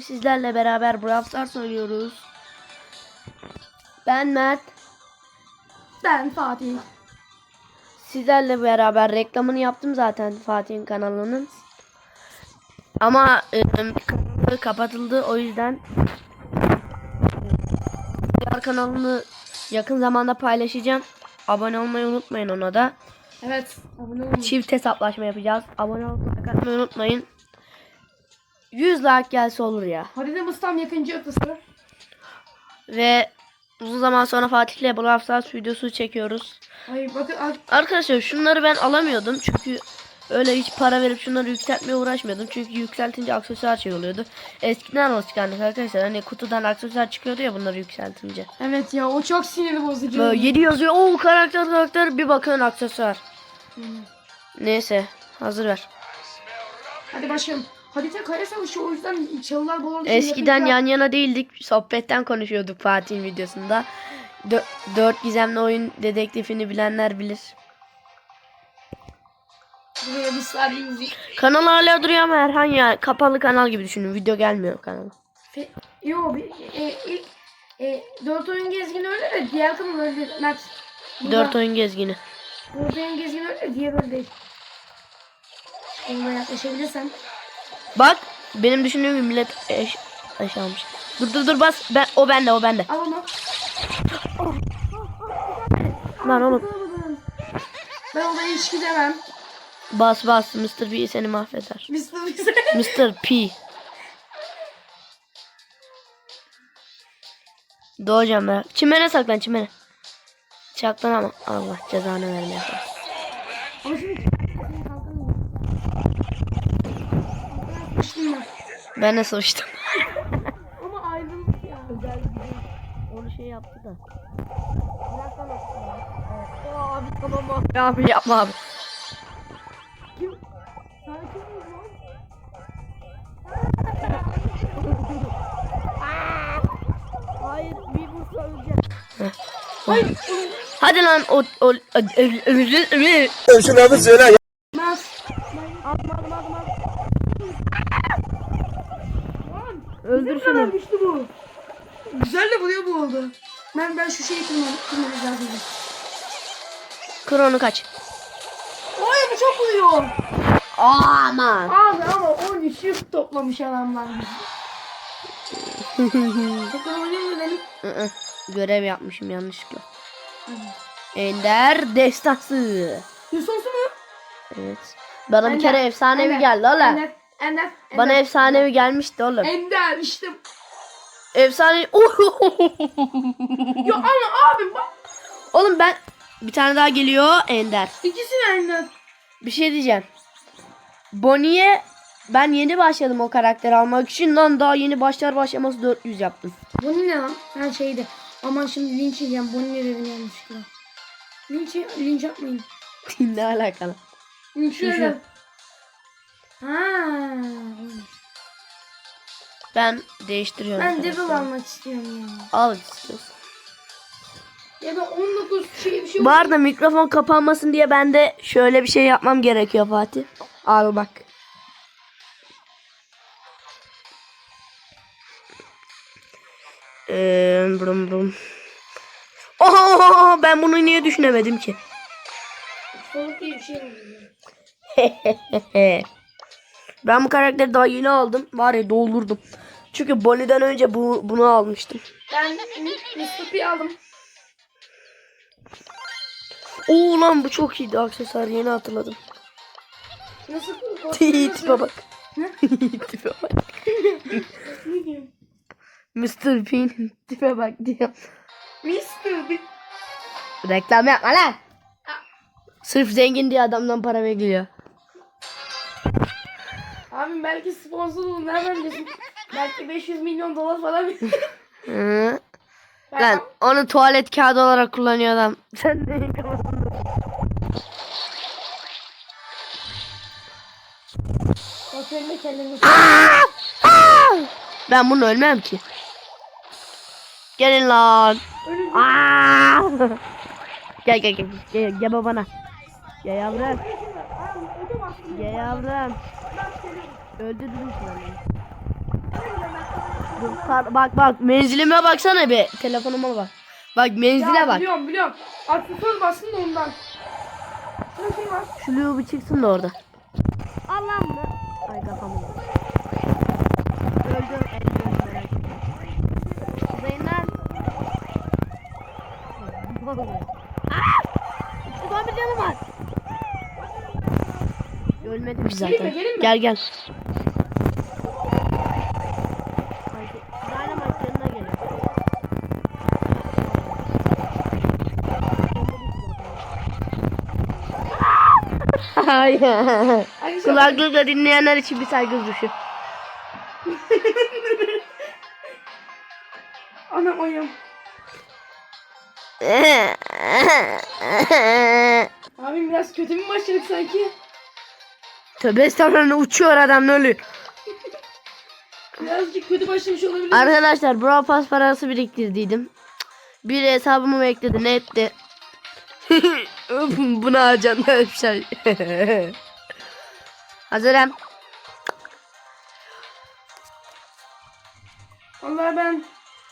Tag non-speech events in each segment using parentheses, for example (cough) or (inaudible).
Sizlerle beraber Brawl Stars oynuyoruz. Ben Mert. Ben Fatih. Sizlerle beraber reklamını yaptım zaten Fatih'in kanalının. Ama e, kanalı kapatıldı o yüzden diğer kanalını yakın zamanda paylaşacağım. Abone olmayı unutmayın ona da. Evet. Abone olun. Çift hesaplaşma yapacağız. Abone olmayı unutmayın. 100 like gelse olur ya. Haritamız tam yakıncı ötesi. Ve uzun zaman sonra Fatih'le Brawl Stars videosu çekiyoruz. Hayır bakın ar- Arkadaşlar şunları ben alamıyordum çünkü öyle hiç para verip şunları yükseltmeye uğraşmıyordum. Çünkü yükseltince aksesuar şey oluyordu. Eskiden alışkanlık arkadaşlar hani kutudan aksesuar çıkıyordu ya bunları yükseltince. Evet ya o çok sinir bozucu. Böyle 7 yazıyor o karakter karakter bir bakıyorsun aksesuar. Hı. Neyse hazır ver. Hadi başlayalım. Harita kare savaşı o yüzden çalılar için Eskiden yan yana değildik sohbetten konuşuyorduk Fatih'in videosunda. Dö- dört gizemli oyun dedektifini bilenler bilir. Buraya bir saniye müzik. Kanal hala duruyor ama herhangi yani kapalı kanal gibi düşünün. Video gelmiyor kanala. Fe- Yo bir, e, ilk e, dört oyun gezgini öyle de diğer kanal öyle. Mert. burada Dört oyun gezgini. Dört oyun gezgini öyle de diğer öyle değil. Ona yaklaşabilirsen. Bak benim düşündüğüm gibi millet eş, almış. Dur dur dur bas. Ben, o bende o bende. Al onu. Lan oğlum. Ben odaya hiç gidemem. Bas bas. Mr. P seni mahveder. Mr. Bize. Mr. P. Doğacağım ben. Çimene saklan çimene. Saklan ama Allah cezanı vermeye. Ama şimdi Açtım ben. Ben de sıvıştım. Ama ayrıldık ya. Onu şey yaptı da. Abi tamam abi. Abi yapma abi. Kim? Sakin ol lan. Hayır bir vursa öleceğim. Hadi lan o o Şunu adı söyle. Aldım aldım. Lan. Öldür şunu. güçlü bu. Güzel de vuruyor bu oldu. Ben ben şu şeyi kırmam, kırmamız lazım. Kır onu kaç. Oy bu çok vuruyor. Aman. Abi ama 13 yük toplamış adamlar. Çok (laughs) oynayayım mı benim? Görev yapmışım yanlışlıkla. Ender destansı. Yusuf'u mu? Evet. Bana bir Ender, kere efsanevi Ender, geldi oğlum. Ender, Ender, Bana Ender. efsanevi gelmişti oğlum. Ender işte. Efsane. (laughs) Ya ama abi bak. oğlum ben bir tane daha geliyor Ender. İkisi de Ender. Bir şey diyeceğim. Bonnie'ye ben yeni başladım o karakteri almak için lan daha yeni başlar başlamaz 400 yaptım. Bu ne lan? Ha şeydi. Aman şimdi linç yiyeceğim. Bu ne dedim yanlışlıkla. Linç, linç yapmayın. (laughs) ne alakalı? Linç. Ha. Ben değiştiriyorum. Ben. Devil almak istiyorum ya. Al istiyorsan. Ya da 19 şey bir şey Bu arada mikrofon kapanmasın diye ben de şöyle bir şey yapmam gerekiyor Fatih. Al bak. Ee, brum brum. Oho, ben bunu niye düşünemedim ki? Soğuk diye bir şey oluyor. (laughs) ben bu karakteri daha yeni aldım. Var ya doldurdum. Çünkü Bonnie'den önce bu, bunu almıştım. Ben. P aldım. Oo lan bu çok iyiydi aksesuar yeni hatırladım. Nasıl? (laughs) Tipe bak. (laughs) Tipe bak. (laughs) Mr. Bean tipe bak diyor. Mr. P. Reklam yapma lan. Sırf zengin diye adamdan para bekliyor. Abim belki sponsor olur. Nereden bilirsin? belki 500 milyon dolar falan. (laughs) Hı. Ben Lan onu tuvalet kağıdı olarak kullanıyor adam. (laughs) Sen kafasında? Otelinde kendini Ben bunu ölmem ki. Gelin lan. Aa! gel gel gel. Gel, gel babana. Gel yavrum. Gel yavrum. Öldürdüm şunu. Dur, par- bak bak menzilime baksana be. Telefonuma bak. Bak menzile Ya bak. biliyorum biliyorum. Aksesuar bastın da ondan. Şurada şey var. Şu lüğü bir çıksın da orada. Allah'ım mı? Ay kafamı. Ölmedim zaten. Gel gel. (laughs) Kulaklıkla dinleyenler için bir saygı duruşu. anam ayım. Abim biraz kötü mü başladık sanki? Tövbe estağfurullah uçuyor adam oluyor? Birazcık kötü başlamış olabilir. Arkadaşlar Brawl Pass parası biriktirdiydim. Bir hesabımı bekledi ne etti? (laughs) Buna harcandı bir şey. Hazırım. Vallahi ben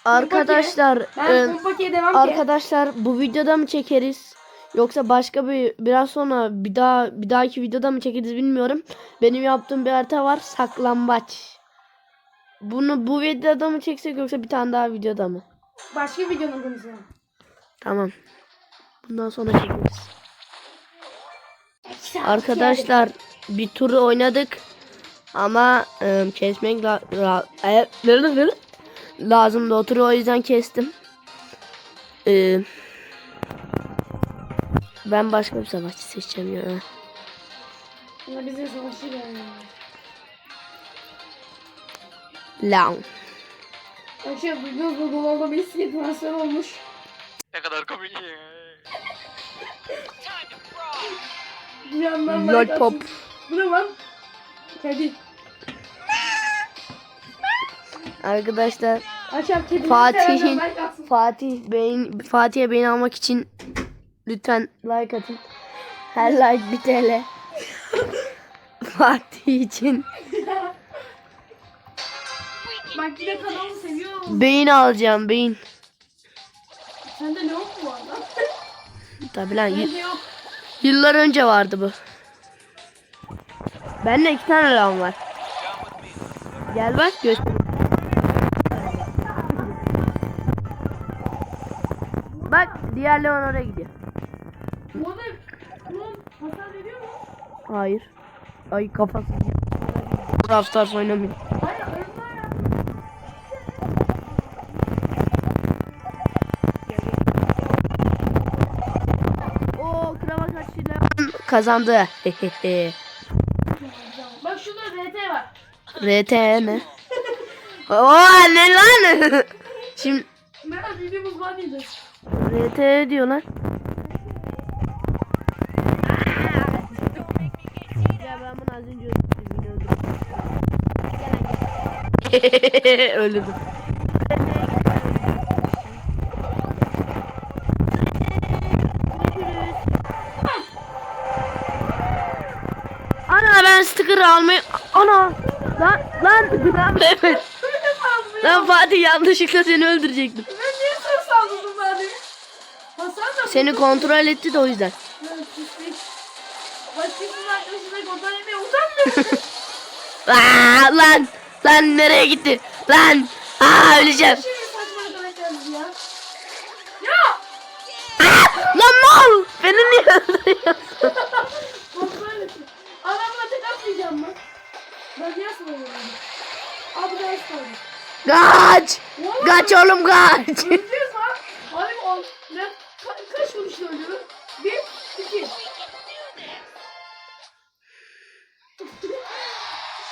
Arkadaşlar ben e. Arkadaşlar bu videoda mı çekeriz? Yoksa başka bir biraz sonra bir daha bir dahaki videoda mı çekeriz bilmiyorum. Benim yaptığım bir harita var saklambaç. Bunu bu videoda mı çeksek yoksa bir tane daha videoda mı? Başka videonun konusu. Tamam. Bundan sonra çekeriz. Arkadaşlar bir turu oynadık. Ama e, kesmek la, la, e, (laughs) lazımdı o turu o yüzden kestim. E, ben başka bir savaşçı seçeceğim ya. Ama bize savaşı geldi. Lan. Arkadaşlar duydunuz mu? Ronaldo Messi'ye transfer olmuş. Ne kadar komik ya. Bir yandan Lol like pop. Bu ne lan? Kedi. Arkadaşlar Akşam kedi. Fatih'in. Fatih beyin Fatih'e beyin almak için lütfen like atın. Her like 1 TL. Fatih için Bak yine kanalı seviyorum. beyin alacağım beyin. Sende ne yok mu var lan? Tabi lan Bende yok. yıllar önce vardı bu. Bende iki tane lan var. Gel bak göster. Bak diğer Leon oraya gidiyor. Bu arada bunun hasar veriyor mu? Hayır. Ay kafası. Brawl Stars oynamıyor. Hayır oyunlar ya. Oo krava Leon kazandı. (laughs) Bak şurada RT var. RT ne? (laughs) Oo ne lan? (laughs) Şimdi Meral videomuz var diyeceğiz. RT diyorlar. Az önce öldürdüm. (laughs) Öldürdüm. Ana ben sticker almayı... Ana! Lan lan (laughs) lan Mehmet. Lan Fatih yanlışlıkla seni öldürecektim. Ben niye sen saldırdın? Hasan da Seni kontrol etti de o yüzden. Aa, lan lan nereye gitti? Lan aa öleceğim. Aa, lan mal beni niye öldürüyorsun? Adamla tek atmayacağım mı? Ben niye asılıyorum? Abi de asıldım. Kaç! Kaç oğlum kaç!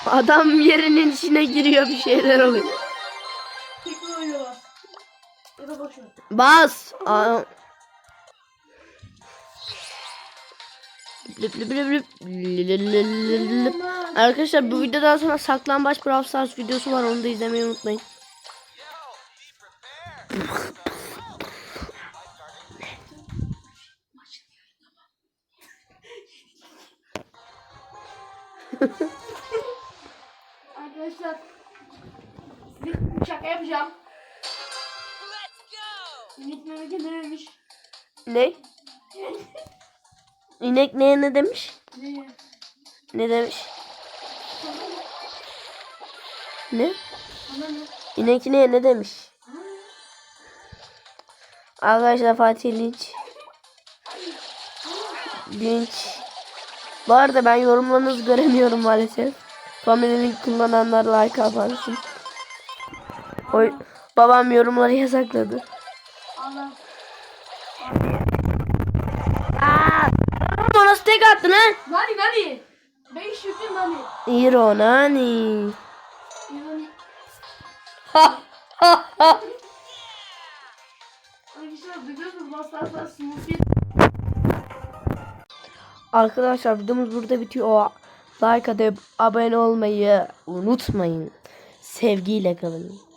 Adam yerinin içine giriyor bir şeyler oluyor. Bas. Arkadaşlar bu videodan sonra saklambaç Brawl Stars videosu var onu da izlemeyi unutmayın. Size (laughs) Ne? İnek neye ne demiş? Ne? Ne demiş? Ne? İnek neye ne demiş? Arkadaşlar Fatih Linç. Linç. Bu arada ben yorumlarınızı göremiyorum maalesef. Family link kullananlar like yaparsın. Oy, babam yorumları yasakladı. Allah. Nasıl tek attın lan? Nani nani? Beş yüklü nani? Hero nani. Yani Ha ha ha. arkadaşlar biliyorsunuz Smoothie Arkadaşlar videomuz burada bitiyor. Like atıp abone olmayı unutmayın. Sevgiyle kalın.